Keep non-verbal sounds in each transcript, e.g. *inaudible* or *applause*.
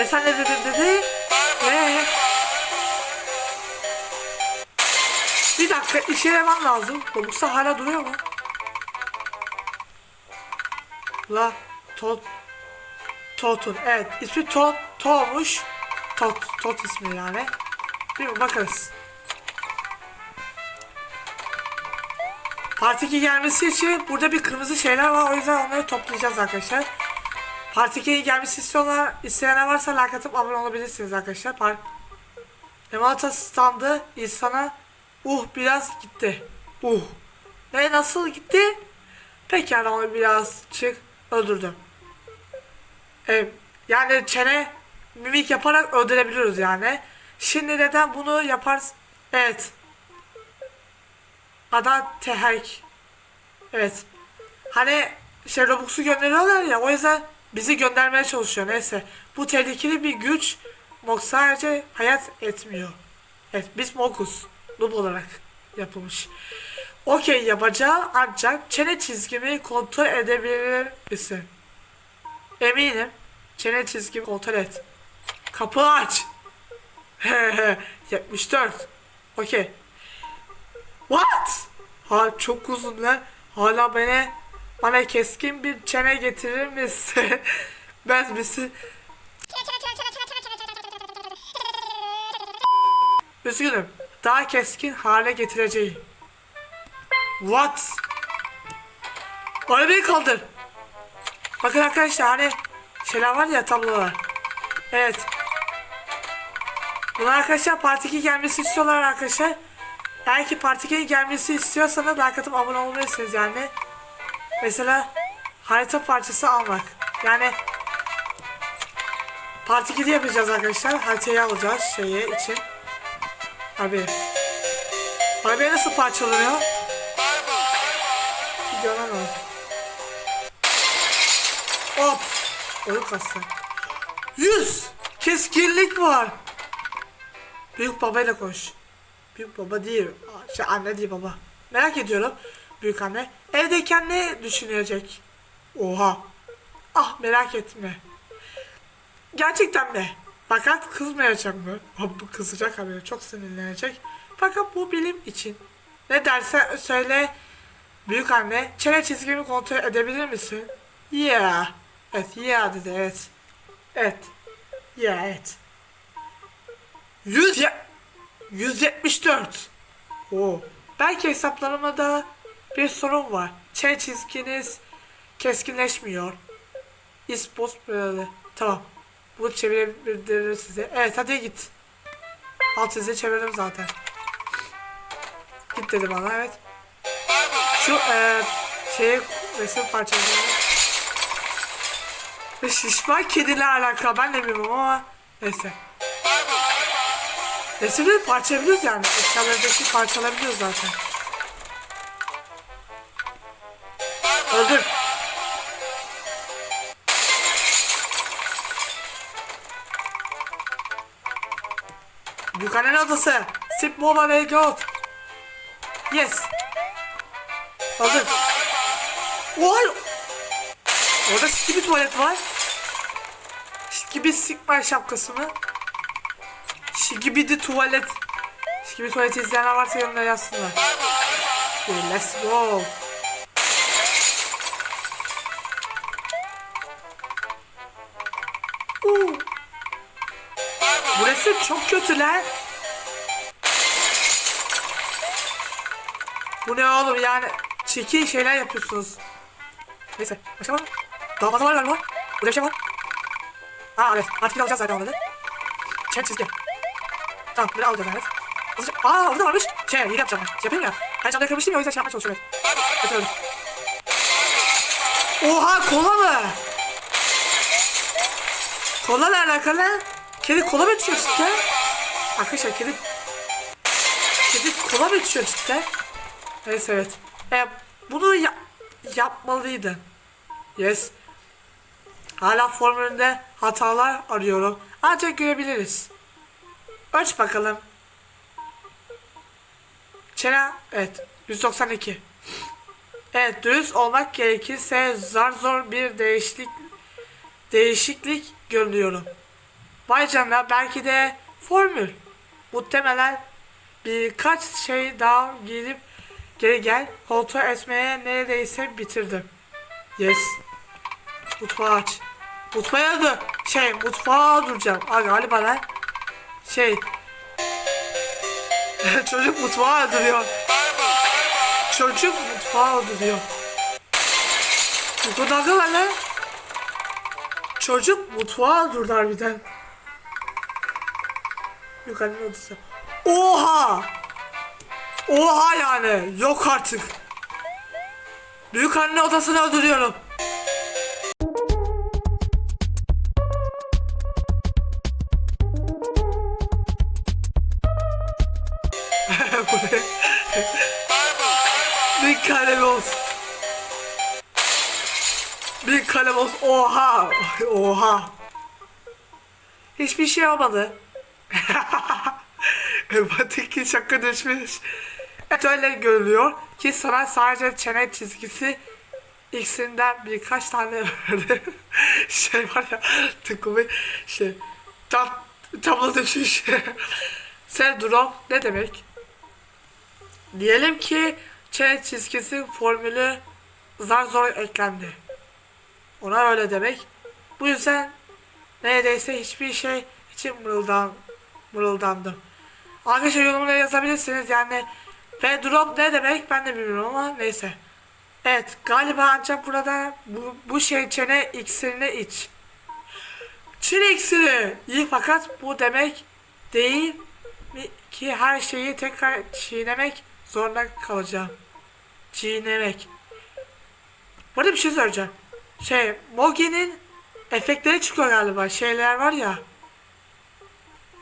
Ve sen ne dedin dedi? Ve... Bir dakika işe yaramam lazım. Robux'a hala duruyor mu? La Tot Totun evet ismi Tot To'muş Tot Tot ismi yani. Bir bakarız. Part 2 gelmesi için burada bir kırmızı şeyler var. O yüzden onları toplayacağız arkadaşlar Part 2'ye gelmesi istiyorlar isteyenler varsa like atıp abone olabilirsiniz arkadaşlar Part Emanata standı insana uh biraz gitti uh ne nasıl gitti Pekala onu birazcık öldürdüm. Ee, yani çene mimik yaparak öldürebiliyoruz yani. Şimdi neden bunu yaparız? Evet. Ada Tehek. Evet. Hani şey Robux'u gönderiyorlar ya o yüzden bizi göndermeye çalışıyor. Neyse. Bu tehlikeli bir güç. Mok sadece hayat etmiyor. Evet biz Mokus. Noob olarak yapılmış. Okey yapacağım ancak çene çizgimi kontrol edebilir misin? Eminim. Çene çizgimi kontrol et. Kapı aç. *laughs* 74. Okey. What? Ha çok uzun lan. Hala bana bana keskin bir çene getirir misin? *laughs* ben misin? Üzgünüm. Daha keskin hale getireceğim. What? Arabayı kaldır. Bakın arkadaşlar hani şeyler var ya tablolar. Evet. Bunlar arkadaşlar Part 2 gelmesi istiyorlar arkadaşlar. Eğer ki Part 2 gelmesi istiyorsanız like atıp abone olmalısınız yani. Mesela harita parçası almak. Yani Part 2'de yapacağız arkadaşlar. Haritayı alacağız şeyi için. Abi. Arabaya nasıl parçalanıyor? Görmem lazım. Hop. Oyun kastı. 100. Keskinlik var. Büyük babayla koş. Büyük baba değil. Şey anne değil baba. Merak ediyorum. Büyük anne. Evdeyken ne düşünecek? Oha. Ah merak etme. Gerçekten mi? Fakat kızmayacak mı? Bu kızacak abi. Çok sinirlenecek. Fakat bu bilim için. Ne derse söyle. Büyük anne, çene çizgimi kontrol edebilir misin? Yeah. Evet, yeah dedi, evet. Evet. Yeah, evet. 100 ya 174. Oo. Belki hesaplamada bir sorun var. Çene çizginiz keskinleşmiyor. İspos böyle. Tamam. Bu çevirebilir size. Evet hadi git. Alt size çevirdim zaten. Git dedi bana evet. Şu eee şeye resim parçalarını ve şişman kediyle alakalı ben de bilmiyorum ama neyse. Resimleri parçalayabiliyoruz yani. Eşyalardaki parçalayabiliyoruz zaten. Öldür. Büyükhanenin odası. Sip Mobile Gold. Yes. Hazır. Oy! Orada bir tuvalet var. Şikibi sikma şapkası mı? Şikibi de tuvalet. Şikibi tuvaleti izleyenler varsa yorumlara yazsınlar. Okay, let's go. Resim çok kötü lan. Bu ne oğlum yani çirkin şeyler yapıyorsunuz. Neyse başka var mı? Daha fazla var galiba. Burada bir şey var. Aa evet artık alacağız zaten onları. Çek çizgi. Tamam bunu alacağız evet. Hızlıca. Aa orada varmış. Şey iyi yapacağım ben. Şey yapayım ya. Ben camda kırmıştım ya o yüzden şey yapmaya çalışıyorum. Götürelim. Oha kola mı? Kola ne alakalı? Kedi kola mı içiyor cidden? Arkadaşlar kedi... Kedi kola mı içiyor cidden? Neyse evet. E, bunu ya yapmalıydı. Yes. Hala formülünde hatalar arıyorum. Ancak görebiliriz. Ölç bakalım. Çene evet 192. Evet dürüst olmak gerekirse zar zor bir değişiklik değişiklik görüyorum. Vay canına belki de formül. Muhtemelen birkaç şey daha gelip geri gel. Kontrol etmeye neredeyse bitirdim. Yes. Mutfağı aç. Mutfağa dur. Şey mutfağa duracağım. Aa, galiba lan. Şey. *laughs* Çocuk mutfağa duruyor. Çocuk mutfağa duruyor. Bu kadar lan. Çocuk mutfağa durdu harbiden. Yukarının odası. Oha! Oha yani. Yok artık. Büyük anne odasını öldürüyorum. *laughs* Bir kalem olsun. Bir kalem olsun. Oha! Oha! Hiçbir şey olmadı. *laughs* Empatik şaka düşmüş. Evet öyle görülüyor ki sana sadece çene çizgisi ikisinden birkaç tane böyle *laughs* şey var ya tıkımı şey tam tablo düşmüş. Sen drop ne demek? Diyelim ki çene çizgisi formülü zar zor eklendi. Ona öyle demek. Bu yüzden neredeyse hiçbir şey için mırıldan, mırıldandım. Arkadaşlar yorumlara yazabilirsiniz yani ve drop ne demek ben de bilmiyorum ama neyse. Evet galiba ancak burada bu, bu şey çene iksirini iç. Çin iksiri iyi fakat bu demek değil ki her şeyi tekrar çiğnemek zorunda kalacağım. Çiğnemek. Burada bir şey söyleyeceğim. Şey Mogi'nin efektleri çıkıyor galiba şeyler var ya.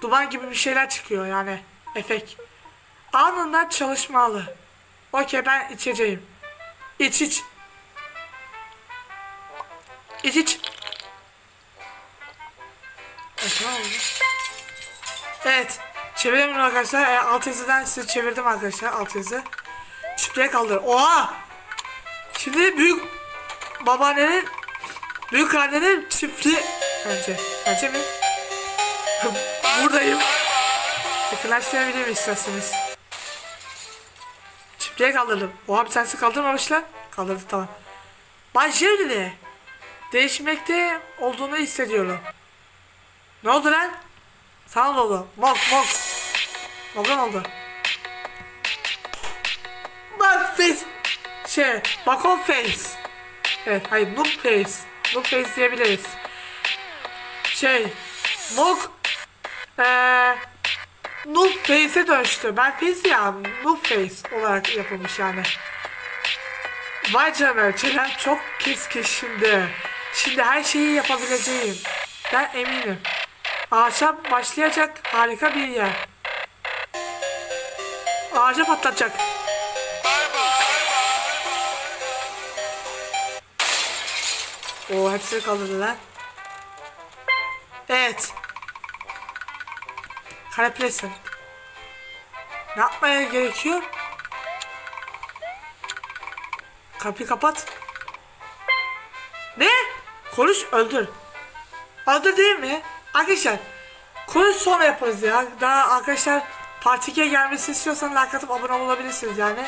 Duman gibi bir şeyler çıkıyor yani efekt. Anında çalışmalı. Okey ben içeceğim. İç iç. İç iç. Evet, ne oldu? Evet. Çeviremiyorum arkadaşlar. E, alt yazıdan size çevirdim arkadaşlar. Alt yazı. Çiftliğe kaldır. Oha! Şimdi büyük babaannenin büyük annenin çiftliği bence. Bence mi? Buradayım. Yakınlaştırabilirim isterseniz. Çiftliğe kaldırdım. Oha bir tanesi kaldırmamış lan. Kaldırdı tamam. Bay Jevdili. Değişmekte olduğunu hissediyorum. Ne oldu lan? Sana ne oldu? Mok mok. Mok ne oldu? Bak face. Şey, bakon face. Evet, hayır, noob face. Noob face diyebiliriz. Şey, mok eee Noob Face'e dönüştü. Ben Face ya, Noob Face olarak yapılmış yani. Vay canına, çenem çok keskin şimdi. Şimdi her şeyi yapabileceğim. Ben eminim. Ağaça başlayacak harika bir yer. Ağaca patlatacak. Oo hepsini kaldırdılar. Evet. Kare presin. Ne yapmaya gerekiyor? Kapıyı kapat. Ne? Konuş öldür. Öldür değil mi? Arkadaşlar konuş sonra yaparız ya. Daha arkadaşlar Part 2'ye gelmesini istiyorsanız like atıp abone olabilirsiniz yani.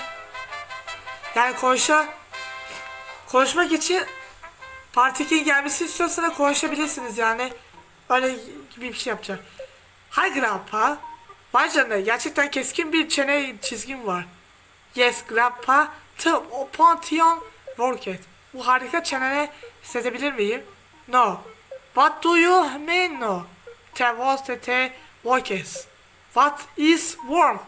Yani konuşa konuşmak için Part 2'ye gelmesini istiyorsanız konuşabilirsiniz yani. Öyle gibi bir şey yapacağım. Hay Grandpa. Vay canına gerçekten keskin bir çene çizgim var. Yes Grandpa. The Pantheon Rocket. Bu harika çenene hissedebilir miyim? No. What do you mean no? Te was te te Rockets. What is warm?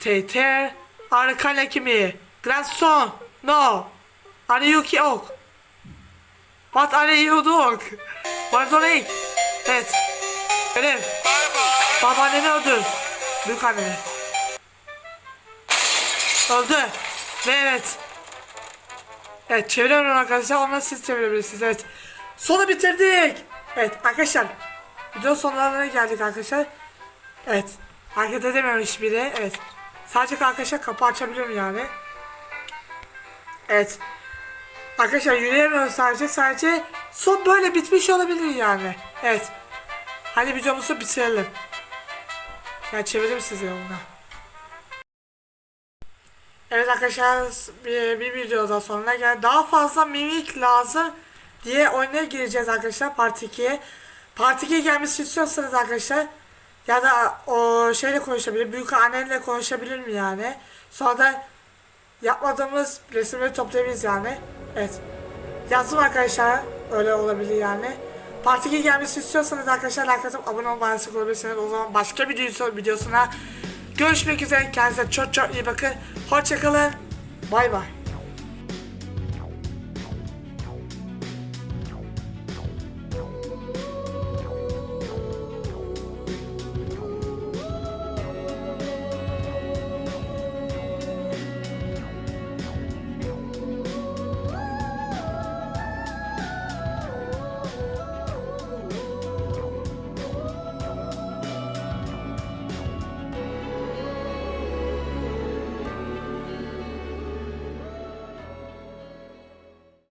Te te arkana kimi? Grandson. No. Are you ki ok? What are you doing? Are you Evet. Benim. Babaanneni öldür. Büyük anneni. Öldü. Ve evet. Evet çeviriyorum arkadaşlar. Onları siz çevirebilirsiniz. Evet. Sonu bitirdik. Evet arkadaşlar. Video sonlarına geldik arkadaşlar. Evet. Hareket edemiyorum hiçbiri. Evet. Sadece arkadaşlar kapı açabiliyorum yani. Evet. Arkadaşlar yürüyemiyorum sadece. Sadece son böyle bitmiş olabilir yani. Evet. Hadi videomuzu bitirelim. Ya çevireyim size yoluna. Evet arkadaşlar bir, bir videoda sonuna geldi. Daha fazla mimik lazım diye oyuna gireceğiz arkadaşlar Part 2'ye. Part 2'ye gelmesi istiyorsanız arkadaşlar ya da o şeyle konuşabilir, büyük annenle konuşabilir mi yani? Sonra da yapmadığımız resimleri toplayabiliriz yani. Evet. Yazdım arkadaşlar. Öyle olabilir yani. Part 2 gelmesi istiyorsanız arkadaşlar like atıp abone olmayı destek olabilirsiniz. O zaman başka bir video videosuna görüşmek üzere. Kendinize çok çok iyi bakın. Hoşçakalın. Bay bay.